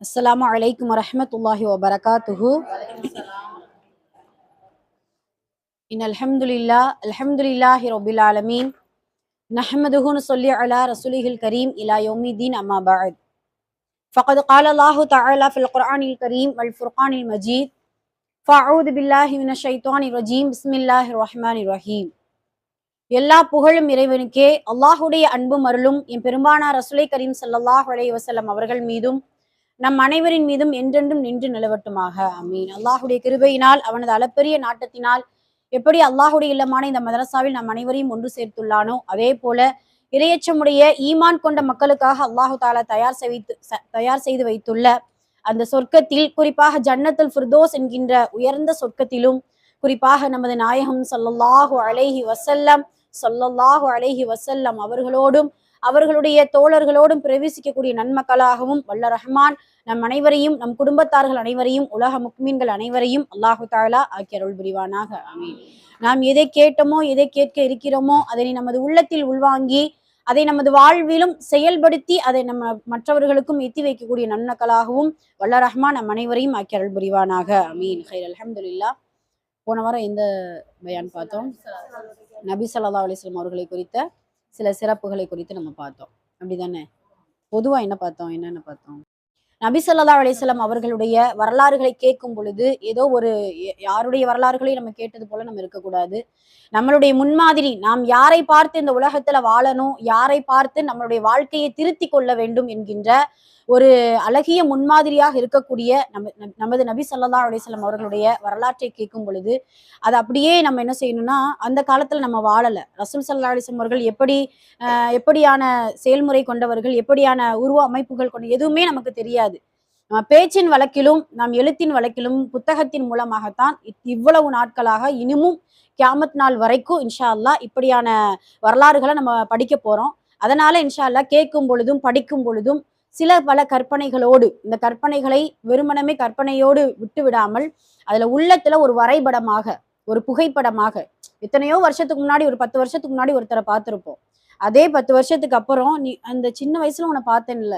السلام عليكم ورحمة الله وبركاته إن الحمد لله الحمد لله رب العالمين نحمده نصلي على رسوله الكريم إلى يوم الدين أما بعد فقد قال الله تعالى في القرآن الكريم والفرقان المجيد فأعوذ بالله من الشيطان الرجيم بسم الله الرحمن الرحيم எல்லா புகழும் இறைவனுக்கே அல்லாஹுடைய அன்பும் அருளும் என் பெரும்பானார் ரசுலை கரீம் ஸல்லல்லாஹு அலைஹி வஸல்லம் அவர்கள் மீதும் நம் அனைவரின் மீதும் என்றென்றும் நின்று நிலவட்டுமாக. அமீன் அல்லாஹுடைய கிருபையினால் அவனது அளப்பெரிய நாட்டத்தினால் எப்படி அல்லாஹுடைய இல்லமான இந்த மதரசாவில் நம் அனைவரையும் ஒன்று சேர்த்துள்ளானோ அதே போல இரையச்சமுடைய ஈமான் கொண்ட மக்களுக்காக அல்லாஹு தாலா தயார் செய்து தயார் செய்து வைத்துள்ள அந்த சொர்க்கத்தில் குறிப்பாக ஜன்னத்துல் ஃபிர்தோஸ் என்கின்ற உயர்ந்த சொர்க்கத்திலும் குறிப்பாக நமது நாயகம் சொல்லல்லாஹு அலைஹி வசல்லம் சொல்லல்லாஹு அலைஹி வசல்லம் அவர்களோடும் அவர்களுடைய தோழர்களோடும் பிரவேசிக்கக்கூடிய நன்மக்களாகவும் வல்ல ரஹ்மான் நம் அனைவரையும் நம் குடும்பத்தார்கள் அனைவரையும் உலக முக்மீன்கள் அனைவரையும் அல்லாஹு தாலா ஆக்கி அருள் புரிவானாக. அமீன் நாம் எதை கேட்டோமோ எதை கேட்க இருக்கிறோமோ அதனை நமது உள்ளத்தில் உள்வாங்கி அதை நமது வாழ்விலும் செயல்படுத்தி அதை நம்ம மற்றவர்களுக்கும் எத்தி வைக்கக்கூடிய நன்மக்களாகவும் வல்ல ரஹ்மான் நம் அனைவரையும் ஆக்கி அருள் புரிவானாக. அமீன் ஹைர் அலமதுல்லா போன வாரம் எந்த பயான் பார்த்தோம்? நபி சல்லா அலிஸ்லாம் அவர்களை குறித்த சில சிறப்புகளை குறித்து நம்ம பார்த்தோம். அப்படிதானே? பொதுவாக என்ன பார்த்தோம்? என்னென்ன பார்த்தோம்? நபி சொல்லா அலிசல்லாம் அவர்களுடைய வரலாறுகளை கேட்கும் பொழுது ஏதோ ஒரு யாருடைய வரலாறுகளையும் நம்ம கேட்டது போல நம்ம இருக்கக்கூடாது. நம்மளுடைய முன்மாதிரி நாம் யாரை பார்த்து இந்த உலகத்துல வாழணும் யாரை பார்த்து நம்மளுடைய வாழ்க்கையை திருத்தி கொள்ள வேண்டும் என்கின்ற ஒரு அழகிய முன்மாதிரியாக இருக்கக்கூடிய நம்ம நமது நபி ஸல்லல்லாஹு அலைஹி அவர்களுடைய வரலாற்றை கேட்கும் பொழுது அது அப்படியே நம்ம என்ன செய்யணும்னா அந்த காலத்துல நம்ம வாழலை. ரசூல் சல்லா அலைஹி அவர்கள் எப்படி எப்படியான செயல்முறை கொண்டவர்கள் எப்படியான உருவ அமைப்புகள் கொண்ட எதுவுமே நமக்கு தெரியாது. நம்ம பேச்சின் வழக்கிலும் நாம் எழுத்தின் வழக்கிலும் புத்தகத்தின் மூலமாகத்தான் இத்- இவ்வளவு நாட்களாக இனிமும் கியாமத் நாள் வரைக்கும் இன்ஷா அல்லா இப்படியான வரலாறுகளை நம்ம படிக்க போறோம். அதனால இன்ஷா அல்லா கேட்கும் பொழுதும் படிக்கும் பொழுதும் சில பல கற்பனைகளோடு இந்த கற்பனைகளை வெறுமனமே கற்பனையோடு விட்டு விடாமல் அதுல உள்ளத்துல ஒரு வரைபடமாக ஒரு புகைப்படமாக எத்தனையோ வருஷத்துக்கு முன்னாடி ஒரு பத்து வருஷத்துக்கு முன்னாடி ஒருத்தரை பார்த்துருப்போம். அதே பத்து வருஷத்துக்கு அப்புறம் நீ அந்த சின்ன வயசுல உன்னை பார்த்தேன்ல?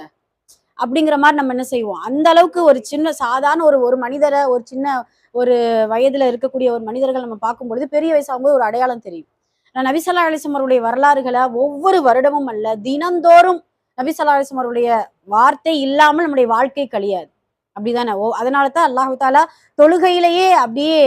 அப்படிங்கிற மாதிரி நம்ம என்ன செய்வோம்? அந்த அளவுக்கு ஒரு சின்ன சாதாரண ஒரு ஒரு மனிதரை ஒரு சின்ன ஒரு வயதுல இருக்கக்கூடிய ஒரு மனிதர்கள் நம்ம பார்க்கும்பொழுது பெரிய வயசாகும்போது ஒரு அடையாளம் தெரியும். நான் நபிசல்லா அலிசமருடைய அவருடைய வரலாறுகளை ஒவ்வொரு வருடமும் அல்ல தினந்தோறும் நபி அலிசம் அவருடைய வார்த்தை இல்லாமல் நம்முடைய வாழ்க்கை கழியாது. அப்படிதானே? ஓ அதனால தான் அல்லாஹு தாலா தொழுகையிலேயே அப்படியே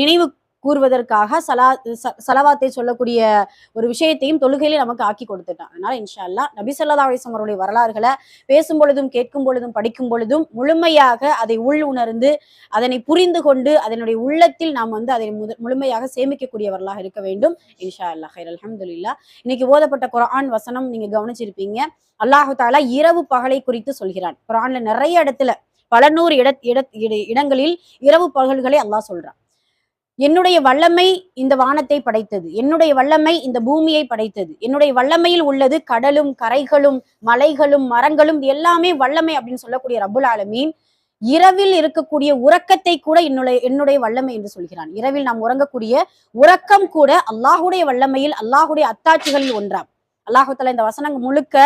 நினைவு கூறுவதற்காக சலா ச- சலவாத்தை சொல்லக்கூடிய ஒரு விஷயத்தையும் தொழுகையிலே நமக்கு ஆக்கி கொடுத்துட்டான். அதனால இன்ஷா அல்லாஹ் நபி சொல்லா அலைஹி அவருடைய வரலாறுகளை பேசும் பொழுதும் கேட்கும் பொழுதும் படிக்கும் பொழுதும் முழுமையாக அதை உள் உணர்ந்து அதனை புரிந்து கொண்டு அதனுடைய உள்ளத்தில் நாம் வந்து அதை முழுமையாக சேமிக்கக்கூடியவர்களாக இருக்க வேண்டும். இன்ஷா அல்லாஹ் ஹைர் அலமதுல்லா இன்னைக்கு ஓதப்பட்ட குரான் வசனம் நீங்க கவனிச்சிருப்பீங்க. அல்லாஹு தாலா இரவு பகலை குறித்து சொல்கிறான். குரான்ல நிறைய இடத்துல பல நூறு இட- இட- இடங்களில் இரவு பகல்களை அல்லாஹ் சொல்றான். என்னுடைய வல்லமை இந்த வானத்தை படைத்தது. என்னுடைய வல்லமை இந்த பூமியை படைத்தது. என்னுடைய வல்லமையில் உள்ளது கடலும் கரைகளும் மலைகளும் மரங்களும் எல்லாமே வல்லமை அப்படின்னு சொல்லக்கூடிய ரபுல் ஆலமீன். இரவில் இருக்கக்கூடிய உறக்கத்தை கூட என்னுடைய என்னுடைய வல்லமை என்று சொல்கிறான். இரவில் நாம் உறங்கக்கூடிய உறக்கம் கூட அல்லாஹுடைய வல்லமையில் அல்லாஹுடைய அத்தாட்சிகளில் ஒன்றாம். அல்லாஹு இந்த வசனங்கள் முழுக்க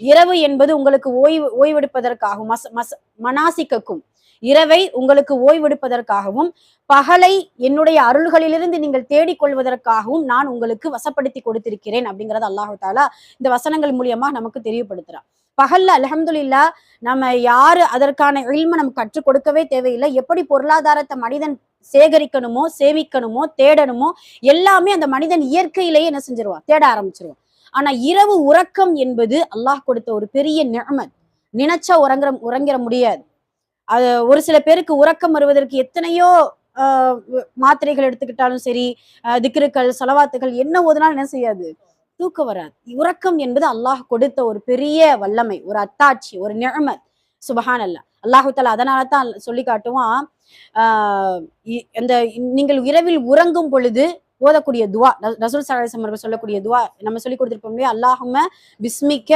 இரவு என்பது உங்களுக்கு ஓய்வு ஓய்வெடுப்பதற்காகவும் மச மச மனாசிக்கக்கும். இரவை உங்களுக்கு ஓய்வெடுப்பதற்காகவும் பகலை என்னுடைய அருள்களிலிருந்து நீங்கள் தேடிக்கொள்வதற்காகவும் நான் உங்களுக்கு வசப்படுத்தி கொடுத்திருக்கிறேன் அப்படிங்கிறது அல்லாஹு தாலா இந்த வசனங்கள் மூலியமா நமக்கு தெரியப்படுத்துறான். பகல்ல அலமதுல்லா நம்ம யாரு அதற்கான இல்ம நமக்கு கற்றுக் கொடுக்கவே தேவையில்லை. எப்படி பொருளாதாரத்தை மனிதன் சேகரிக்கணுமோ சேமிக்கணுமோ தேடணுமோ எல்லாமே அந்த மனிதன் இயற்கையிலேயே என்ன செஞ்சிருவான்? தேட ஆரம்பிச்சிருவான். ஆனா இரவு உறக்கம் என்பது அல்லாஹ் கொடுத்த ஒரு பெரிய நிஅமத் நினைச்சா உறங்குற உறங்கிற முடியாது. அது ஒரு சில பேருக்கு உறக்கம் வருவதற்கு எத்தனையோ ஆஹ் மாத்திரைகள் எடுத்துக்கிட்டாலும் சரி ஆஹ் திக்ருக்கள் செலவாத்துகள் என்ன ஓதுனாலும் என்ன செய்யாது. தூக்கம் வராது. உறக்கம் என்பது அல்லாஹ் கொடுத்த ஒரு பெரிய வல்லமை ஒரு அத்தாட்சி ஒரு நிழமத் சுபஹான் அல்லா அல்லாஹு தாலா அதனால தான் சொல்லி காட்டுவான் ஆஹ் அந்த நீங்கள் இரவில் உறங்கும் பொழுது ஓதக்கூடிய துவா ரசூல் சலாஹம் அவர்கள் சொல்லக்கூடிய துவா நம்ம சொல்லி கொடுத்துருப்போம் இல்லையா? அல்லாஹும பிஸ்மிக்க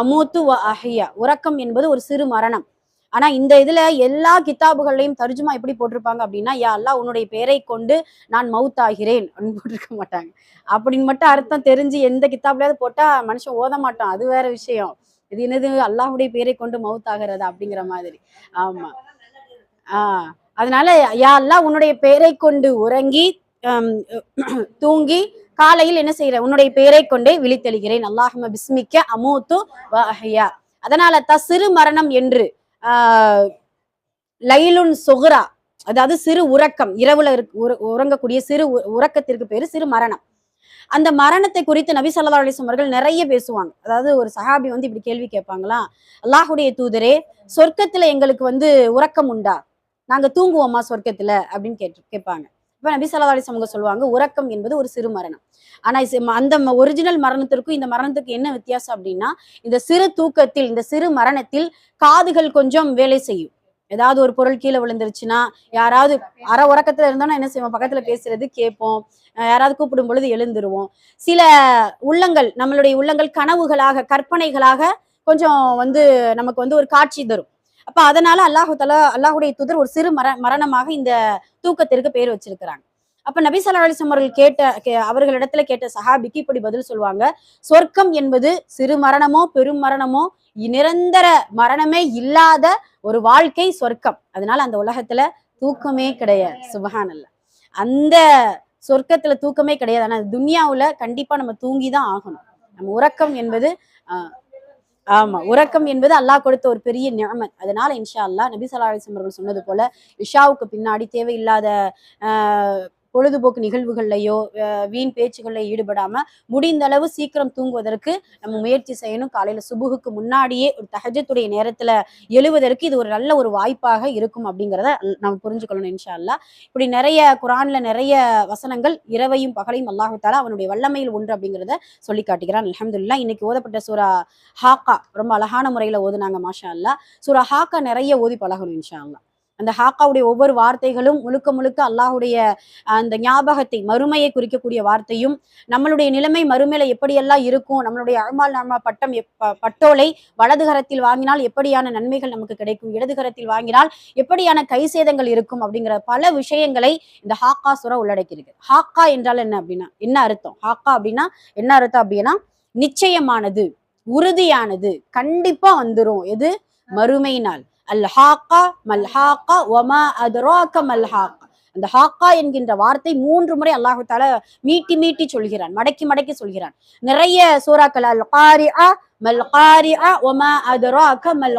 அமூத்து வ அஹியா. உறக்கம் என்பது ஒரு சிறு மரணம். ஆனா இந்த இதுல எல்லா கிதாபுகள்லையும் தர்ஜுமா எப்படி போட்டிருப்பாங்க அப்படின்னா யா அல்லாஹ் உன்னுடைய பெயரை கொண்டு நான் மவுத்தாகிறேன் அப்படின்னு போட்டிருக்க மாட்டாங்க. அப்படின்னு மட்டும் அர்த்தம் தெரிஞ்சு எந்த கித்தாப்லயாவது போட்டா மனுஷன் ஓத மாட்டான். அது வேற விஷயம். இது என்னது? அல்லாஹுடைய பேரை கொண்டு மவுத் ஆகிறது அப்படிங்கிற மாதிரி. ஆமா. ஆஹ் அதனால யா அல்லாஹ் உன்னுடைய பெயரை கொண்டு உறங்கி தூங்கி காலையில் என்ன செய்யற உன்னுடைய பெயரை கொண்டே விழித்தெழுகிறேன். அல்லாஹம பிஸ்மிக்க அமூத்து வஹையா அதனால தான் சிறு மரணம் என்று ஆஹ் லைலுன் சொகுரா அதாவது சிறு உறக்கம் இரவுல உற- உறங்கக்கூடிய சிறு உ- உறக்கத்திற்கு பேரு சிறு மரணம். அந்த மரணத்தை குறித்து நபி ஸல்லல்லாஹு அலைஹி அவர்கள் நிறைய பேசுவாங்க. அதாவது ஒரு சஹாபி வந்து இப்படி கேள்வி கேட்பாங்களா? அல்லாஹுடைய தூதரே சொர்க்கத்துல எங்களுக்கு வந்து உறக்கம் உண்டா? நாங்க தூங்குவோமா சொர்க்கத்துல? அப்படின்னு கேட்டு கேட்பாங்க. இப்போ நபி சல்லா அலைஹி அவங்க சொல்லுவாங்க உறக்கம் என்பது ஒரு சிறு மரணம். ஆனா அந்த ஒரிஜினல் மரணத்திற்கும் இந்த மரணத்துக்கு என்ன வித்தியாசம் அப்படின்னா இந்த சிறு தூக்கத்தில் இந்த சிறு மரணத்தில் காதுகள் கொஞ்சம் வேலை செய்யும். ஏதாவது ஒரு பொருள் கீழே விழுந்துருச்சுன்னா யாராவது அரை உறக்கத்துல இருந்தோம்னா என்ன செய்வோம்? பக்கத்துல பேசுறது கேட்போம். யாராவது கூப்பிடும் பொழுது எழுந்துருவோம். சில உள்ளங்கள் நம்மளுடைய உள்ளங்கள் கனவுகளாக கற்பனைகளாக கொஞ்சம் வந்து நமக்கு வந்து ஒரு காட்சி தரும். அப்ப அதனால அல்லாஹு தலா அல்லாஹுடைய துதர் ஒரு சிறு மர மரணமாக இந்த தூக்கத்திற்கு பேர் வச்சிருக்கிறாங்க. அப்ப நபி ஸல்லல்லாஹு அவர்கள் கேட்ட அவர்களிடத்துல கேட்ட சஹாபிக்கு இப்படி பதில் சொல்லுவாங்க. சொர்க்கம் என்பது சிறு மரணமோ பெரும் மரணமோ நிரந்தர மரணமே இல்லாத ஒரு வாழ்க்கை சொர்க்கம். அதனால அந்த உலகத்துல தூக்கமே கிடையாது. சுபஹானல்லாஹ். அந்த சொர்க்கத்துல தூக்கமே கிடையாது. ஆனா துன்யாவுல கண்டிப்பா நம்ம தூங்கி தான் ஆகணும். நம்ம உறக்கம் என்பது ஆஹ், ஆமா உறக்கம் என்பது அல்லாஹ் கொடுத்த ஒரு பெரிய நியமன். அதனால இன்ஷா அல்லாஹ் நபி ஸல்லல்லாஹு அவர்கள் சொன்னது போல இஷாவுக்கு பின்னாடி தேவையில்லாத ஆஹ், பொழுதுபோக்கு நிகழ்வுகள்லையோ வீண் பேச்சுகளில் ஈடுபடாம முடிந்த அளவு சீக்கிரம் தூங்குவதற்கு நம்ம முயற்சி செய்யணும். காலையில சுபுகுக்கு முன்னாடியே ஒரு தகஜத்துடைய நேரத்துல எழுவதற்கு இது ஒரு நல்ல ஒரு வாய்ப்பாக இருக்கும் அப்படிங்கிறத நம்ம புரிஞ்சுக்கணும் இன்ஷா இப்படி நிறைய குரான்ல நிறைய வசனங்கள் இரவையும் பகலையும் அல்லாஹால அவனுடைய வல்லமையில் ஒன்று அப்படிங்கிறத சொல்லி காட்டுகிறான். அலமதுல்லா இன்னைக்கு ஓதப்பட்ட சூரா ஹாக்கா ரொம்ப அழகான முறையில ஓதுனாங்க மாஷா அல்லா சூரா ஹாக்கா நிறைய ஓதி பழகணும் இன்ஷா அல்லாஹ் அந்த ஹாக்காவுடைய ஒவ்வொரு வார்த்தைகளும் முழுக்க முழுக்க அல்லாஹுடைய அந்த ஞாபகத்தை மறுமையை குறிக்கக்கூடிய வார்த்தையும் நம்மளுடைய நிலைமை மறுமையில எப்படியெல்லாம் இருக்கும் நம்மளுடைய அழ்மால் நாம பட்டம் எப்ப- பட்டோலை வலது கரத்தில் வாங்கினால் எப்படியான நன்மைகள் நமக்கு கிடைக்கும் இடது கரத்தில் வாங்கினால் எப்படியான கை சேதங்கள் இருக்கும் அப்படிங்கிற பல விஷயங்களை இந்த ஹாக்கா சுரா உள்ளடக்கியிருக்கு. ஹாக்கா என்றால் என்ன அப்படின்னா என்ன அர்த்தம்? ஹாக்கா அப்படின்னா என்ன அர்த்தம் அப்படின்னா நிச்சயமானது உறுதியானது கண்டிப்பா வந்துரும். எது? மறுமை நாள். அல்ஹாக்கா மல்ஹாக்கா ஒமா அதுராக்க மல்ஹாக்கா. அந்த ஹாக்கா என்கின்ற வார்த்தை மூன்று முறை அல்லாஹு தால மீட்டி மீட்டி சொல்கிறான் மடக்கி மடக்கி சொல்கிறான். நிறைய சூறாக்கள் அல் காரிஆ மல் காரிஆ ஒமா அதுராக்க மல்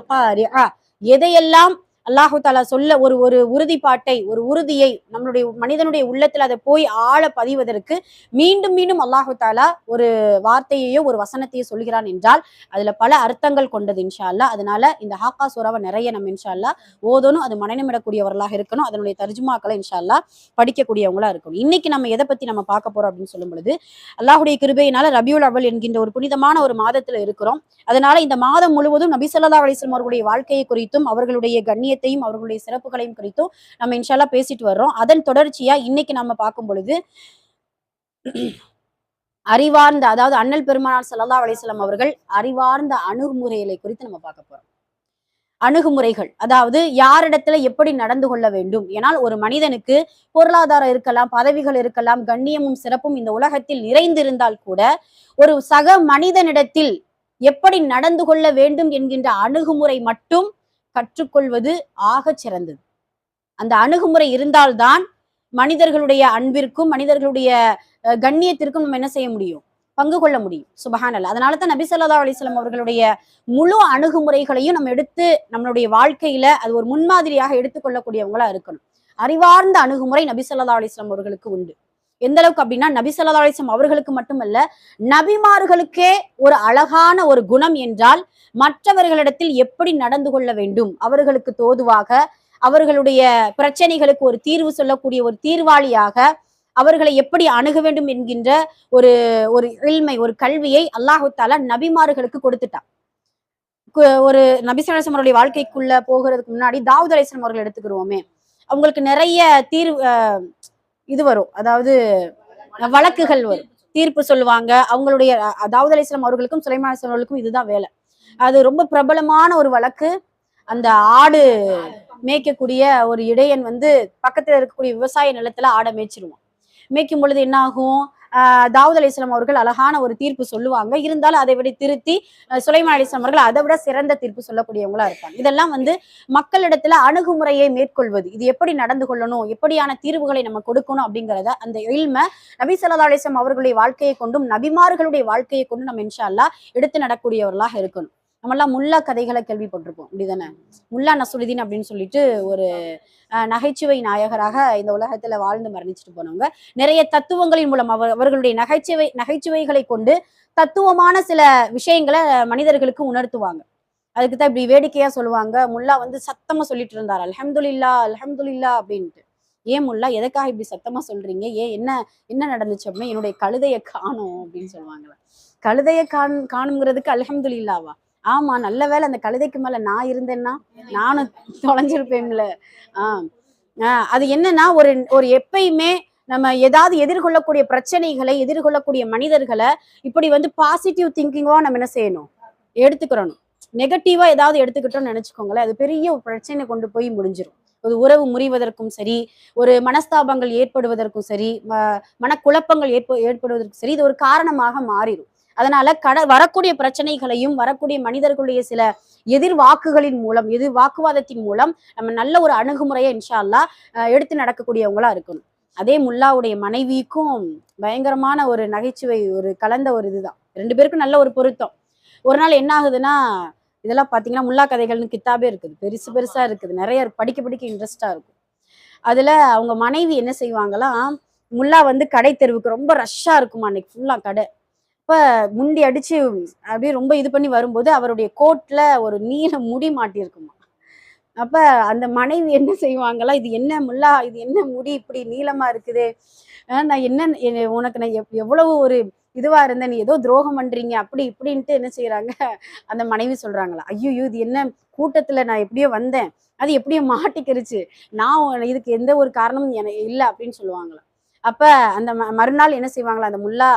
அ எதையெல்லாம் அல்லாஹு தாலா சொல்ல ஒரு ஒரு உறுதிப்பாட்டை ஒரு உறுதியை நம்மளுடைய மனிதனுடைய உள்ளத்தில் அதை போய் ஆழ பதிவதற்கு மீண்டும் மீண்டும் அல்லாஹு தாலா ஒரு வார்த்தையையோ ஒரு வசனத்தையோ சொல்கிறான் என்றால் அதுல பல அர்த்தங்கள் கொண்டது இன்ஷா அதனால இந்த ஹாக்கா சூறாவை நிறைய நம்ம இன்ஷா அல்லாஹ் ஓதணும் அது மனநிமிடக்கூடியவர்களாக இருக்கணும் அதனுடைய தர்ஜுமாக்களை இன்ஷா படிக்கக்கூடியவங்களா இருக்கணும். இன்னைக்கு நம்ம எதை பத்தி நம்ம பார்க்க போறோம் அப்படின்னு சொல்லும் பொழுது அல்லாஹுடைய கிருபையினால ரபியுல் அவல் என்கின்ற ஒரு புனிதமான ஒரு மாதத்துல இருக்கிறோம். அதனால இந்த மாதம் முழுவதும் நபிசல்லா அலிஸ்லம் அவர்களுடைய வாழ்க்கையை குறித்தும் அவர்களுடைய கண்ணியத்தையும் அவர்களுடைய சிறப்புகளையும் குறித்தும் நம்ம இன்ஷால்லா பேசிட்டு வர்றோம். அதன் தொடர்ச்சியா இன்னைக்கு நம்ம பார்க்கும் பொழுது அறிவார்ந்த அதாவது அண்ணல் பெருமானார் ஸல்லல்லாஹு அலைஹி அவர்கள் அறிவார்ந்த அணுகுமுறைகளை குறித்து நம்ம பார்க்க போறோம். அணுகுமுறைகள் அதாவது யாரிடத்துல எப்படி நடந்து கொள்ள வேண்டும்? ஏனால் ஒரு மனிதனுக்கு பொருளாதாரம் இருக்கலாம் பதவிகள் இருக்கலாம் கண்ணியமும் சிறப்பும் இந்த உலகத்தில் நிறைந்திருந்தால் கூட ஒரு சக மனிதனிடத்தில் எப்படி நடந்து கொள்ள வேண்டும் என்கின்ற அணுகுமுறை மட்டும் கற்றுக்கொள்வது ஆகச் சிறந்தது. அந்த அணுகுமுறை இருந்தால்தான் மனிதர்களுடைய அன்பிற்கும் மனிதர்களுடைய அஹ், கண்ணியத்திற்கும் நம்ம என்ன செய்ய முடியும்? பங்கு கொள்ள முடியும். சுபஹானல் அதனால தான் நபி சொல்லா அலிஸ்லாம் அவர்களுடைய முழு அணுகுமுறைகளையும் நம்ம எடுத்து நம்மளுடைய வாழ்க்கையில அது ஒரு முன்மாதிரியாக எடுத்துக்கொள்ளக்கூடியவங்களா இருக்கணும். அறிவார்ந்த அணுகுமுறை நபி சொல்லா அலிஸ்லாம் அவர்களுக்கு உண்டு. எந்த அளவுக்கு அப்படின்னா நபி ஸல்லல்லாஹு அலைஹி அவர்களுக்கு மட்டுமல்ல நபிமார்களுக்கே ஒரு அழகான ஒரு குணம் என்றால் மற்றவர்களிடத்தில் எப்படி நடந்து கொள்ள வேண்டும்? அவர்களுக்கு தோதுவாக அவர்களுடைய பிரச்சனைகளுக்கு ஒரு தீர்வு சொல்லக்கூடிய ஒரு தீர்வாளியாக அவர்களை எப்படி அணுக வேண்டும் என்கின்ற ஒரு ஒரு இல்மை ஒரு கல்வியை அல்லாஹு தாலா நபிமார்களுக்கு கொடுத்துட்டான். ஒரு நபிசரசம் அவருடைய வாழ்க்கைக்குள்ள போகிறதுக்கு முன்னாடி தாவூத் அலைஸ்லாம் அவர்கள் எடுத்துக்கிருவோமே. அவங்களுக்கு நிறைய தீர்வு அஹ், இது வரும். அதாவது வழக்குகள் வரும். தீர்ப்பு சொல்லுவாங்க. அவங்களுடைய அஹ், தாவூத் அவர்களுக்கும் சுலைமான் அலைஹிஸ்ஸலாம் அவர்களுக்கும் இதுதான் வேலை. அது ரொம்ப பிரபலமான ஒரு வழக்கு. அந்த ஆடு மேய்க்கக்கூடிய ஒரு இடையன் வந்து பக்கத்துல இருக்கக்கூடிய விவசாய நிலத்துல ஆடை மேய்ச்சிருவான். மேய்க்கும் பொழுது என்ன ஆகும் தாவூத் அலிஸ்லாம் அவர்கள் அழகான ஒரு தீர்ப்பு சொல்லுவாங்க. இருந்தாலும் அதை விட திருத்தி அஹ் சுலைமான் அலிஸ்லாம் அவர்கள் அதை விட சிறந்த தீர்ப்பு சொல்லக்கூடியவங்களா இருப்பாங்க. இதெல்லாம் வந்து மக்களிடத்துல அணுகுமுறையை மேற்கொள்வது. இது எப்படி நடந்து கொள்ளணும்? எப்படியான தீர்வுகளை நம்ம கொடுக்கணும்? அப்படிங்கிறத அந்த இல்ம நபி சல்லா அலிஸ்லாம் அவர்களுடைய வாழ்க்கையை கொண்டும் நபிமார்களுடைய வாழ்க்கையை கொண்டும் நம்ம இன்ஷா எடுத்து நடக்கூடியவர்களாக இருக்கணும். நம்மெல்லாம் முல்லா கதைகளை கேள்விப்பட்டிருப்போம். இப்படிதானே? முல்லா நசுருதீன் அப்படின்னு சொல்லிட்டு ஒரு அஹ், நகைச்சுவை நாயகராக இந்த உலகத்துல வாழ்ந்து மரணிச்சுட்டு போனவங்க. நிறைய தத்துவங்களின் மூலம் அவர் அவர்களுடைய நகைச்சுவை நகைச்சுவைகளை கொண்டு தத்துவமான சில விஷயங்களை மனிதர்களுக்கு உணர்த்துவாங்க. அதுக்கு தான் இப்படி வேடிக்கையா சொல்லுவாங்க. முல்லா வந்து சத்தமா சொல்லிட்டு இருந்தார். அல்ஹம்துலில்லா அல்ஹம்துலில்லா அப்படின்ட்டு. ஏன் முல்லா எதுக்காக இப்படி சத்தமா சொல்றீங்க? ஏன் என்ன என்ன நடந்துச்சு அப்படின்னா என்னுடைய கழுதையை காணும் அப்படின்னு சொல்லுவாங்களா கழுதையை காண் காணுங்கிறதுக்கு அல்ஹம்துலில்லாவா? ஆமா நல்ல வேளை அந்த கழுதைக்கு மேல நான் இருந்தேன்னா நானும் தொலைஞ்சிருப்பேன்ல. ஆஹ் ஆஹ் அது என்னன்னா ஒரு ஒரு எப்பயுமே நம்ம ஏதாவது எதிர்கொள்ளக்கூடிய பிரச்சனைகளை எதிர்கொள்ளக்கூடிய மனிதர்களை இப்படி வந்து பாசிட்டிவ் திங்கிங்கா நம்ம என்ன செய்யணும்? எடுத்துக்கிறணும். நெகட்டிவா ஏதாவது எடுத்துக்கிட்டோம்னு நினைச்சுக்கோங்களேன் அது பெரிய ஒரு பிரச்சனை கொண்டு போய் முடிஞ்சிடும் ஒரு உறவு முறிவதற்கும் சரி ஒரு மனஸ்தாபங்கள் ஏற்படுவதற்கும் சரி ம- மனக்குழப்பங்கள் ஏற்ப ஏற்படுவதற்கும் சரி இது ஒரு காரணமாக மாறிடும் அதனால கட வரக்கூடிய பிரச்சனைகளையும் வரக்கூடிய மனிதர்களுடைய சில எதிர் வாக்குகளின் மூலம் எதிர் வாக்குவாதத்தின் மூலம் நம்ம நல்ல ஒரு அணுகுமுறையை இன்ஷா எடுத்து நடக்கக்கூடியவங்களா இருக்கணும். அதே முல்லாவுடைய மனைவிக்கும் பயங்கரமான ஒரு நகைச்சுவை ஒரு கலந்த ஒரு இதுதான். ரெண்டு பேருக்கும் நல்ல ஒரு பொருத்தம். ஒரு நாள் என்ன ஆகுதுன்னா இதெல்லாம் பாத்தீங்கன்னா முல்லா கதைகள்னு கித்தாபே இருக்குது. பெருசு பெருசா இருக்குது. நிறைய படிக்க படிக்க இன்ட்ரெஸ்டா இருக்கும். அதுல அவங்க மனைவி என்ன செய்வாங்களாம் முல்லா வந்து கடை தெருவுக்கு ரொம்ப ரஷ்ஷா இருக்குமா அன்னைக்கு ஃபுல்லா கடை. அப்ப முண்டி அடிச்சு அப்படியே ரொம்ப இது பண்ணி வரும்போது அவருடைய கோட்ல ஒரு நீல முடி மாட்டியிருக்குமா? அப்ப அந்த மனைவி என்ன செய்வாங்களா? இது என்ன முல்லா? இது என்ன முடி? இப்படி நீளமா இருக்குது. நான் என்ன உனக்கு நான் எவ்வளவு ஒரு இதுவா இருந்தேன் நீ ஏதோ துரோகம் பண்றீங்க அப்படி இப்படின்ட்டு என்ன செய்யறாங்க அந்த மனைவி சொல்றாங்களா ஐயோ இது என்ன கூட்டத்துல நான் எப்படியோ வந்தேன். அது எப்படியோ மாட்டிக்கிருச்சு. நான் இதுக்கு எந்த ஒரு காரணமும் எனக்கு இல்லை அப்படின்னு சொல்லுவாங்களா. அப்ப அந்த ம- மறுநாள் என்ன செய்வாங்களா? அந்த முல்லா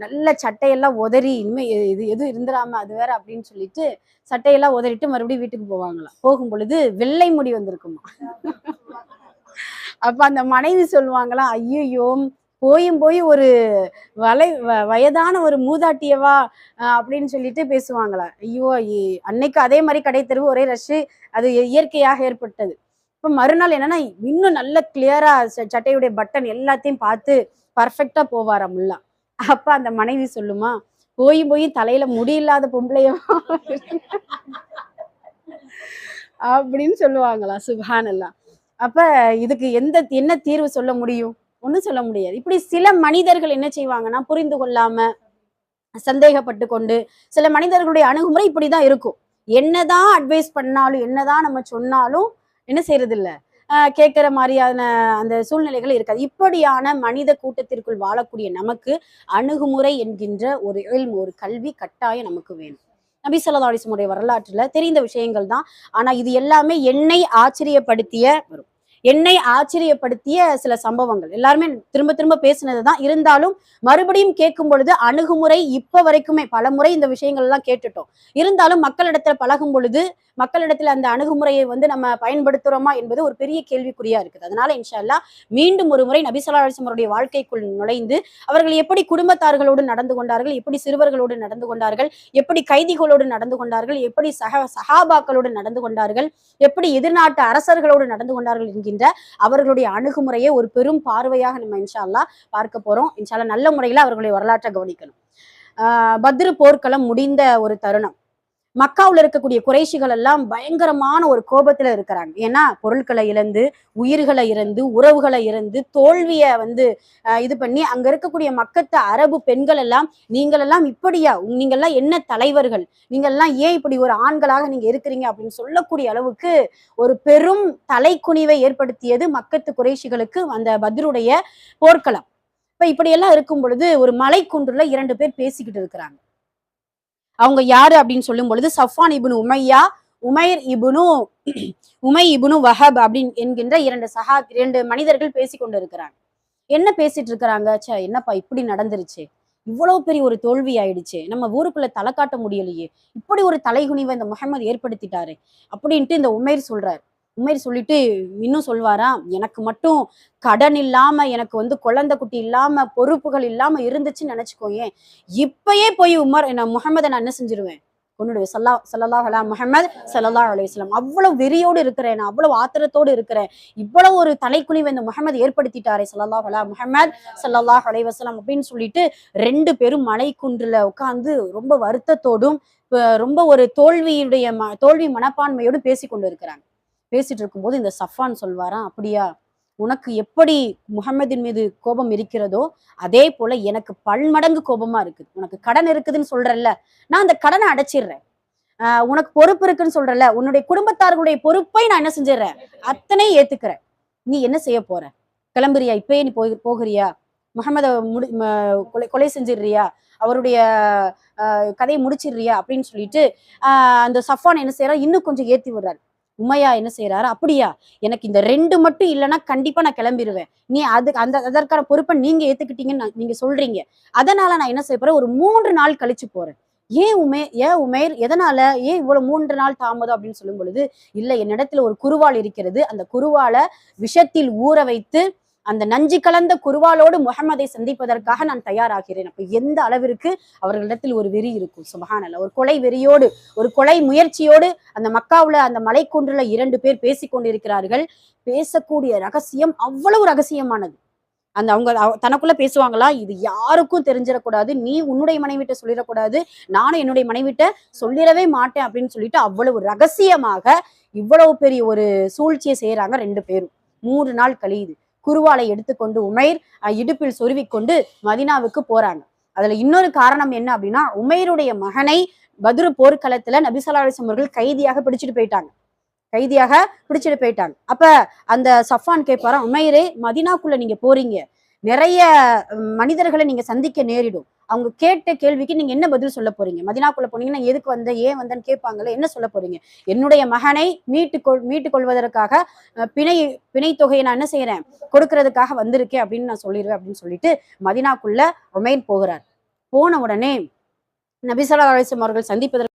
நல்ல சட்டையெல்லாம் உதறி இனிமே இது எதுவும் இருந்துடாம அது வேற அப்படின்னு சொல்லிட்டு சட்டையெல்லாம் உதறிட்டு மறுபடியும் வீட்டுக்கு போவாங்களாம். போகும் பொழுது வெள்ளை முடி வந்திருக்குமா? அப்ப அந்த மனைவி சொல்லுவாங்களாம் ஐயோ போயும் போய் ஒரு வலை வ- வயதான ஒரு மூதாட்டியவா அப்படின்னு சொல்லிட்டு பேசுவாங்களா ஐயோ அன்னைக்கு அதே மாதிரி கடை தெருவு ஒரே ரஷ்ஷு அது இயற்கையாக ஏற்பட்டது. இப்ப மறுநாள் என்னன்னா இன்னும் நல்ல கிளியரா சட்டையுடைய பட்டன் எல்லாத்தையும் பார்த்து பர்ஃபெக்டா போவாராம் முல்லா அப்ப அந்த மனைவி சொல்லுமா போய் போய் தலையில முடி இல்லாத அப்படின்னு சொல்லுவாங்களா சுபானல்லா. அப்ப இதுக்கு எந்த என்ன தீர்வு சொல்ல முடியும்? ஒன்றும் சொல்ல முடியாது. இப்படி சில மனிதர்கள் என்ன செய்வாங்கன்னா புரிந்து கொள்ளாம சந்தேகப்பட்டு கொண்டு சில மனிதர்களுடைய அணுகுமுறை இப்படிதான் இருக்கும். என்னதான் அட்வைஸ் பண்ணாலும் என்னதான் நம்ம சொன்னாலும் என்ன செய்யறது கேட்குற மாதிரியான அந்த சூழ்நிலைகள் இருக்காது. இப்படியான மனித கூட்டத்திற்குள் வாழக்கூடிய நமக்கு அணுகுமுறை என்கின்ற ஒரு இல்ம் ஒரு கல்வி கட்டாயம் நமக்கு வேணும். நபி ஸல்லல்லாஹு அலைஹி உடைய வரலாற்றுல தெரிந்த விஷயங்கள் தான். ஆனா இது எல்லாமே என்னை ஆச்சரியப்படுத்திய வரும் என்னை ஆச்சரியப்படுத்திய சில சம்பவங்கள். எல்லாருமே திரும்ப திரும்ப பேசினதுதான். இருந்தாலும் மறுபடியும் கேட்கும் பொழுது அணுகுமுறை இப்ப வரைக்குமே பல முறை இந்த விஷயங்கள் எல்லாம் கேட்டுட்டோம். இருந்தாலும் மக்களிடத்துல பழகும் பொழுது மக்களிடத்துல அந்த அணுகுமுறையை வந்து நம்ம பயன்படுத்துறோமா என்பது ஒரு பெரிய கேள்விக்குறியா இருக்குது. அதனால இன்ஷால்லா மீண்டும் ஒரு முறை நபி அவருடைய வாழ்க்கைக்குள் நுழைந்து அவர்கள் எப்படி குடும்பத்தார்களோடு நடந்து கொண்டார்கள் எப்படி சிறுவர்களோடு நடந்து கொண்டார்கள் எப்படி கைதிகளோடு நடந்து கொண்டார்கள் எப்படி சக சஹாபாக்களோடு நடந்து கொண்டார்கள் எப்படி எதிர்நாட்டு அரசர்களோடு நடந்து கொண்டார்கள் என்கின்ற அவர்களுடைய அணுகுமுறையை ஒரு பெரும் பார்வையாக நம்ம இன்ஷால்லா பார்க்க போறோம். இன்ஷால்லா நல்ல முறையில் அவர்களுடைய வரலாற்றை கவனிக்கணும். ஆஹ் பத்ரு போர்க்களம் முடிந்த ஒரு தருணம். மக்காவில் இருக்கக்கூடிய குறைஷிகள் எல்லாம் பயங்கரமான ஒரு கோபத்துல இருக்கிறாங்க. ஏன்னா பொருட்களை இழந்து உயிர்களை இழந்து உறவுகளை இழந்து தோல்வியை வந்து ஆஹ் இது பண்ணி அங்க இருக்கக்கூடிய மக்கத்து அரபு பெண்கள் எல்லாம் நீங்களெல்லாம் இப்படியா? நீங்கள்லாம் என்ன தலைவர்கள்? நீங்கள்லாம் ஏன் இப்படி ஒரு ஆண்களாக நீங்க இருக்கிறீங்க? அப்படின்னு சொல்லக்கூடிய அளவுக்கு ஒரு பெரும் தலைக்குனிவை ஏற்படுத்தியது மக்கத்து குறைஷிகளுக்கு அந்த பத்ருடைய போர்க்களம். இப்ப இப்படியெல்லாம் இருக்கும் பொழுது ஒரு மலைக்குன்றுல இரண்டு பேர் பேசிக்கிட்டு இருக்கிறாங்க. அவங்க யாரு அப்படின்னு சொல்லும் பொழுது சஃபான் இபுனு உமையா உமைர் இபுனு உமை இபுனு வஹப் அப்படின்னு என்கின்ற இரண்டு சஹா இரண்டு மனிதர்கள் பேசி கொண்டு இருக்கிறாங்க என்ன பேசிட்டு இருக்கிறாங்க? ச்சே என்னப்பா இப்படி நடந்துருச்சு? இவ்வளவு பெரிய ஒரு தோல்வி ஆயிடுச்சு. நம்ம ஊருக்குள்ள தலை காட்ட முடியலையே. இப்படி ஒரு தலைகுனிவை இந்த முகமது ஏற்படுத்திட்டாரு அப்படின்ட்டு இந்த உமைர் சொல்றாரு. உமேர் சொல்லிட்டு இன்னும் சொல்வாராம் எனக்கு மட்டும் கடன் இல்லாம எனக்கு வந்து குழந்தை குட்டி இல்லாம பொறுப்புகள் இல்லாம இருந்துச்சுன்னு நினைச்சுக்கோயேன். இப்பயே போய் உமர் நான் முகமதை நான் என்ன செஞ்சிருவேன்? உன்னுடைய சல்லா சல்லல்லா அலா முகமது சல்லல்லா அலுவலாம் அவ்வளவு வெறியோடு இருக்கிறேன். நான் அவ்வளவு ஆத்திரத்தோடு இருக்கிறேன். இவ்வளவு ஒரு தலைக்குனிவை இந்த முகமது ஏற்படுத்திட்டாரே சல்லல்லா அலா முஹம்மது சல்லல்லா அலைவாஸ்லாம் அப்படின்னு சொல்லிட்டு ரெண்டு பேரும் மலை குன்றுல உட்கார்ந்து ரொம்ப வருத்தத்தோடும் ரொம்ப ஒரு தோல்வியுடைய ம தோல்வி மனப்பான்மையோடும் பேசி கொண்டு இருக்கிறாங்க. பேசிட்டு இருக்கும்போது இந்த சஃபான் சொல்வாராம் அப்படியா உனக்கு எப்படி முகமதின் மீது கோபம் இருக்கிறதோ அதே போல எனக்கு பல்மடங்கு கோபமா இருக்குது உனக்கு கடன் இருக்குதுன்னு சொல்றல்ல நான் அந்த கடனை அடைச்சிடுறேன். ஆஹ் உனக்கு பொறுப்பு இருக்குன்னு சொல்றல உன்னுடைய குடும்பத்தார்களுடைய பொறுப்பை நான் என்ன செஞ்சிடறேன்? அத்தனை ஏத்துக்கிறேன். நீ என்ன செய்ய போற? கிளம்புறியா? இப்பயே நீ போய் போகிறியா? முகமத முடி கொலை கொலை செஞ்சிடுறியா? அவருடைய ஆஹ் கதையை முடிச்சிடுறியா? அப்படின்னு சொல்லிட்டு ஆஹ் அந்த சஃபான் என்ன செய்யறா இன்னும் கொஞ்சம் ஏத்தி விடுறாரு. உமையா என்ன செய்யறாரு அப்படியா எனக்கு இந்த ரெண்டு மட்டும் இல்லைன்னா கண்டிப்பா நான் கிளம்பிடுவேன் நீ அது அந்த அதற்கான பொறுப்பை நீங்க ஏத்துக்கிட்டீங்கன்னு நான்- நீங்க சொல்றீங்க. அதனால நான் என்ன செய்ய போறேன்? ஒரு மூன்று நாள் கழிச்சு போறேன். ஏன் உமே ஏன் உமேர் எதனால ஏன் இவ்வளவு மூன்று நாள் தாமதம் அப்படின்னு சொல்லும் பொழுது இல்ல என்னிடத்துல ஒரு குருவால் இருக்கிறது. அந்த குருவால விஷத்தில் ஊற வைத்து அந்த நஞ்சு கலந்த குருவாலோடு முகமதை சந்திப்பதற்காக நான் தயாராகிறேன். அப்ப எந்த அளவிற்கு அவர்களிடத்தில் ஒரு வெறி இருக்கும்? சுபஹானல்ல. ஒரு கொலை வெறியோடு ஒரு கொலை முயற்சியோடு அந்த மக்காவுல அந்த மலைக்குன்றுல இரண்டு பேர் பேசிக்கொண்டிருக்கிறார்கள் பேசக்கூடிய ரகசியம் அவ்வளவு ரகசியமானது. அந்த அவங்க தனக்குள்ள பேசுவாங்களா? இது யாருக்கும் தெரிஞ்சிடக்கூடாது. நீ உன்னுடைய மனைவிட்ட சொல்லிடக்கூடாது. நானும் என்னுடைய மனைவிட்ட சொல்லிடவே மாட்டேன் அப்படின்னு சொல்லிட்டு அவ்வளவு ரகசியமாக இவ்வளவு பெரிய ஒரு சூழ்ச்சியை செய்யறாங்க ரெண்டு பேரும். மூணு நாள் கழியுது. குருவாலை எடுத்துக்கொண்டு உமைர் இடுப்பில் சொருவிக்கொண்டு மதினாவுக்கு போறாங்க. அதுல இன்னொரு காரணம் என்ன அப்படின்னா உமேருடைய மகனை பத்ரு போர்க்களத்துல நபிசல்லா அலிஸ்லாம் அவர்கள் கைதியாக பிடிச்சிட்டு போயிட்டாங்க. கைதியாக பிடிச்சிட்டு போயிட்டாங்க. அப்ப அந்த சஃபான் கேட்பாரா உமைரே மதினாக்குள்ள நீங்க போறீங்க. நிறைய மனிதர்களை நீங்க சந்திக்க நேரிடும். அவங்க கேட்ட கேள்விக்கு நீங்க என்ன பதில் சொல்ல போறீங்க? மதினாக்குள்ள போனீங்கன்னா எதுக்கு வந்த ஏன் வந்தேன்னு கேட்பாங்கல்ல என்ன சொல்ல போறீங்க? என்னுடைய மகனை மீட்டு கொள் மீட்டு கொள்வதற்காக பிணை பிணை தொகையை நான் என்ன செய்யறேன் கொடுக்கறதுக்காக வந்திருக்கேன் அப்படின்னு நான் சொல்லிடுவேன் அப்படின்னு சொல்லிட்டு மதினாக்குள்ள ரொமைன் போகிறார். போன உடனே நபிசல்லா அலிஸ்லாம் அவர்கள் சந்திப்பதற்கு